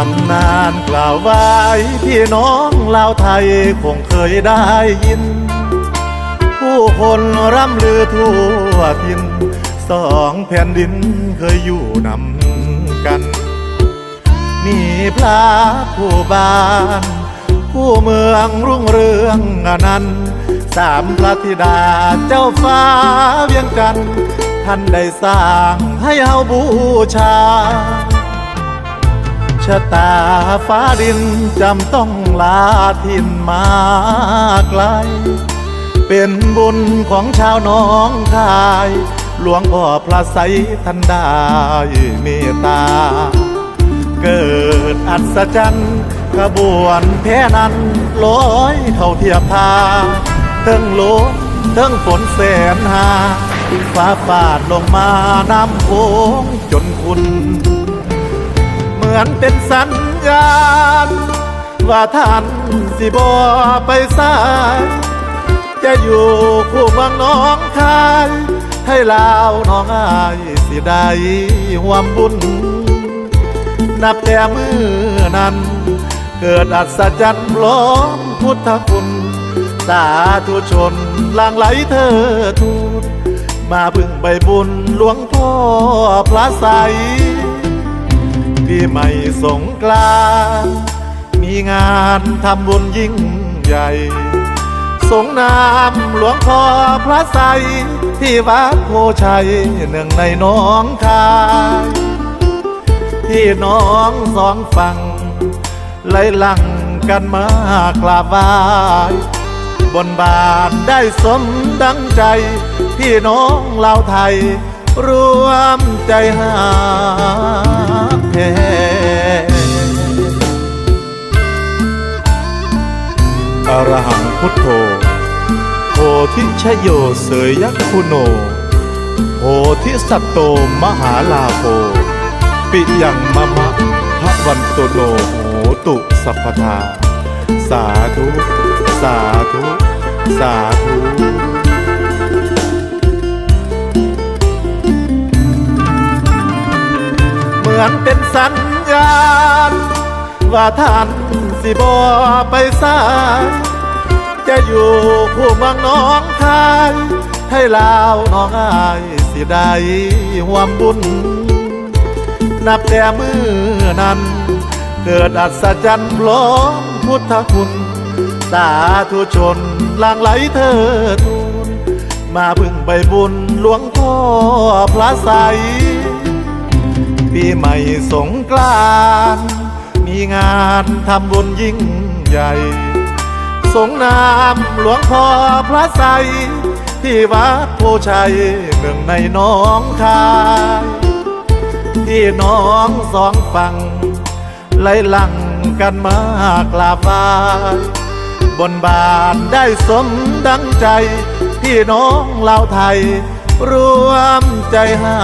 ตำนานกล่าวไว้พี่น้องลาวไทยคงเคยได้ยิน ผู้คนร่ำลือทั่วทินสองแผ่นดินเคยอยู่นำกัน มีพระผู้บาน ผู้เมืองรุ่งเรืองอนันต์สามพระธิดาเจ้าฟ้าเวียงจันทร์ท่านได้สร้างให้เฮาบูชา ชะตาฟ้าดินจำต้องลาทินมาไกล เป็นบุญของชาวหน้องคาย หลวงพ่อพระไสท่านได้เมตตา เกิดอัศจรรย์ขบวนแพ้นั้นลอยเข้าเทียบทาเทิงโลมเทิงฝนแสนหาฟ้าฟาดลงมาน้ำโขงจนคุณ มือนเป็นสัญญาณ ว่าท่านสิบอไปสายจะอยู่คู่เมืองน้องคายให้ลาวน้องอายสิได้หวมบุญ นับแต่มือนั้น เกิดอัศจรรย์ล้อมพุทธคุณสาธุชนหลังไหลเธอทูลมาพึ่งใบบุญหลวงพ่อพระไส ยปีใหม่สงกรานมีงานทำบุญยิ่งใหญ่ สงนามหลวงพ่อพระไสที่วัดโพชัยหนึ่งในน้องคายที่น้องสองฝั่งไหลหลังกันมากราบไหว้บนบานได้สมดังใจ พี่น้องลาวไทย รวมใจหา แพอรหังพุทโธโพธิชโยเสยยักคุโนโพธิสัตโตมหาลาโภปิยังมะมะพระวันตโนโหตุสัพพทา สาธุ สาธุ สาธุ มือนเป็นสัญญาณ ว่าท่านสิบอไปสายจะอยู่คู่เมืองน้องคายให้ลาวน้องอายสิได้หวมบุญ นับแต่มือนั้น เกิดอัศจรรย์พร้อมพุทธคุณสาธุชนหลังไหลเธอทูลมาพึ่งใบบุญหลวงพ่อพระไส ปีใหม่สงกรานมีงานทำบุญยิ่งใหญ่ สงนามหลวงพ่อพระไสที่วัดโพชัยหนึ่งในน้องคายที่น้องสองฝั่งไหลหลังกันมากราบไหว้บนบานได้สมดังใจ พี่น้องลาวไทย รวมใจหา